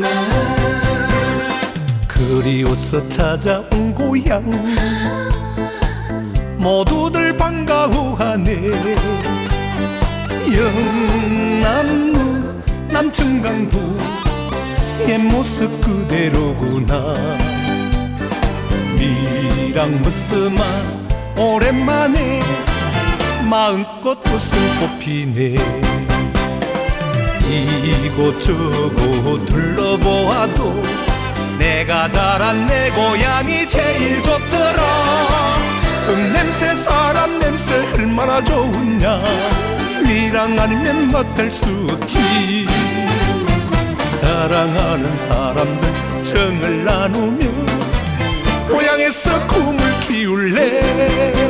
날 그리워서 찾아온 고향. 모두들 반가워하네. 영남로 남층강도. 옛 모습 그대로구나. 미랑 무스마 오랜만에 마음껏 웃음 꽃피네 이곳저곳 둘러보아도 내가 자란 내 고향이 제일 좋더라. 흙냄새 사람 냄새 얼마나 좋으냐 미랑 아니면 맡을 수 없지. 사랑하는 사람들 정을 나누며 고향에서 꿈을 키울래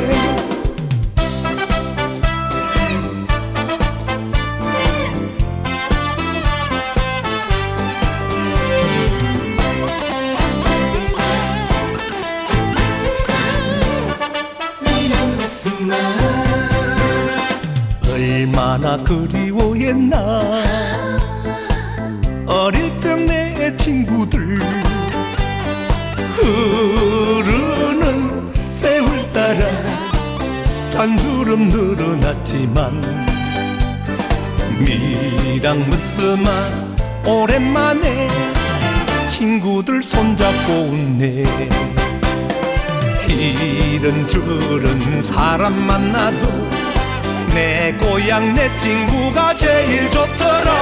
날 얼마나 그리워했나. 어릴 적 내 친구들 흐르는 세월 따라 잔주름 늘어났지만 미랑 무스마 오랜만에 친구들 손잡고 웃네 이런저런 사람 만나도 내 고향 내 친구가 제일 좋더라.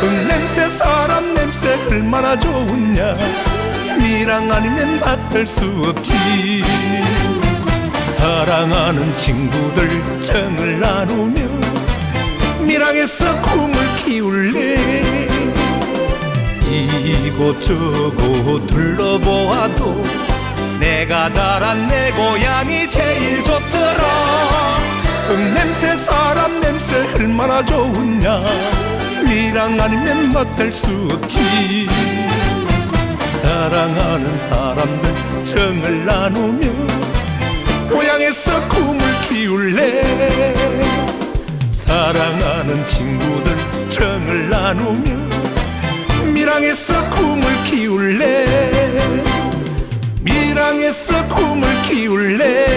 흙냄새 사람 냄새 얼마나 좋으냐? 미랑 아니면 맡을 수 없지. 사랑하는 친구들 정을 나누며 미랑에서 꿈을 키울래. 이곳저곳 둘러보아도 내가 자란 내 고향이 제일 좋더라. 흙냄새 사람 냄새 얼마나 좋으냐. 미랑 아니면 맡을 수 없지. 사랑하는 사람들 정을 나누며 고향에서 꿈을 키울래. 사랑하는 친구들 정을 나누며 미랑에서 꿈 키울래